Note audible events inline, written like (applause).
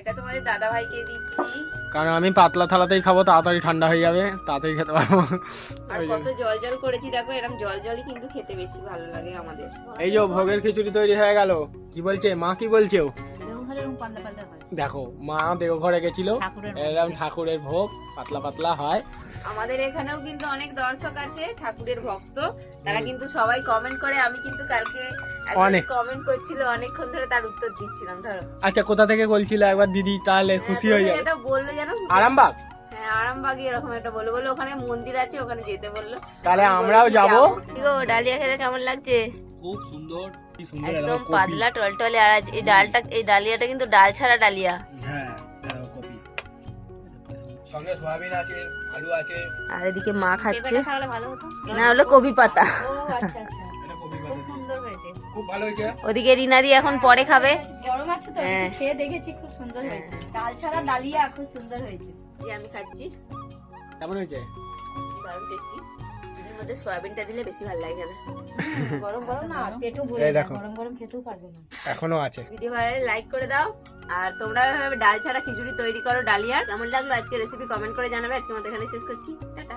এটা তোমাদের দাদা ভাইকে দিচ্ছি। কারণ আমি পাতলা থালাতেই খাব তাড়াতাড়ি ঠান্ডা হয়ে যাবে তাড়াতাড়ি খেতে পারব। আর কত জল জল করেছি দেখো এরকম জল জলই কিন্তু খেতে বেশি ভালো লাগে আমাদের। এই যে ভোগের খিচুড়ি তৈরি হয়ে গেল। কি বলছে? মা কি বলছে? দেখো মা দেওঘরে গেছিল। এরকম ঠাকুরের ভোগ পাতলা পাতলা হয়। আমাদের এখানেও কিন্তু অনেক দর্শক আছে ঠাকুরের ভক্ত। তারা কিন্তু সবাই কমেন্ট করে আমি কিন্তু কালকে অনেক। কমেন্ট করছিল অনেকক্ষণ ধরে তার উত্তর দিচ্ছিলাম ধরো। আচ্ছা কোথা থেকে বলছিল একবার দিদি? তাহলে খুশি হয়ে যাবে। এটা বলল জানো? আরামবাগ? হ্যাঁ আরামবাগি এরকম একটা বলল। বলল ওখানে মন্দির আছে ওখানে যেতে বলল। তাহলে আমরাও যাব? গো ডালিয়া খেতে কেমন লাগছে? খুব সুন্দর একদম পাতলা টলটলে আর এই ডালটা এই ডালিয়াটা কিন্তু ডাল ছাড়া ডালিয়া। হ্যাঁ কপি। সঙ্গে সয়াবিন আছে আলু আছে। আর এদিকে মা খাচ্ছে। না হলো কবি পাতা। ও আচ্ছা আচ্ছা। এটা কপি খুব সুন্দর হয়েছে। খুব ভালো হয়েছে। ওদিকে রিনাদি এখন পরে খাবে। গরম আছে তো হ্যাঁ। খেয়ে দেখেছি খুব সুন্দর হয়েছে। ডাল ছাড়া ডালিয়া খুব সুন্দর হয়েছে। যে আমি খাচ্ছি। কেমন হয়েছে? দারুণ টেস্টি মধ্যে সয়াবিনটা দিলে বেশি ভালো লাগে গরম গরম না (laughs) পেটও ভরে গরম গরম খেতেও পারবে না। এখনও আছে। ভিডিও ভালো লাইক করে দাও। আর তোমরা ডাল ছাড়া খিচুড়ি তৈরি করো ডালিয়ার কেমন লাগল আজকে রেসিপি কমেন্ট করে জানাবে। আজকে আমাদের এখানে শেষ করছি। টাটা।